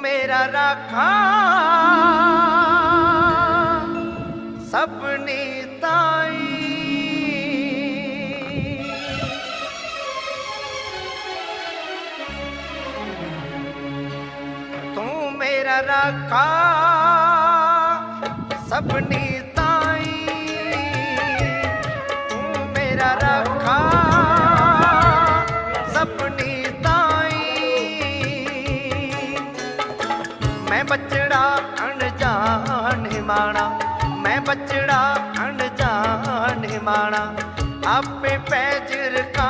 ਮੇਰਾ ਰਾਖਾ। ਸਪਨੀ ਤਾਈ। ਤੂੰ ਮੇਰਾ ਰਾਖਾ। ਸਭਨੀ ਤਾਈ। ਤੂੰ ਮੇਰਾ ਰਾਖਾ। ਸਪਨੀ ਮੈਂ ਬਚੜਾ ਅਣਜਾਣ ਮਾਣਾ ਮੈਂ ਬਚੜਾ ਅਣਜਾਣ ਮਾਣਾ। ਆਪੇ ਪੈਜਰ ਕਾ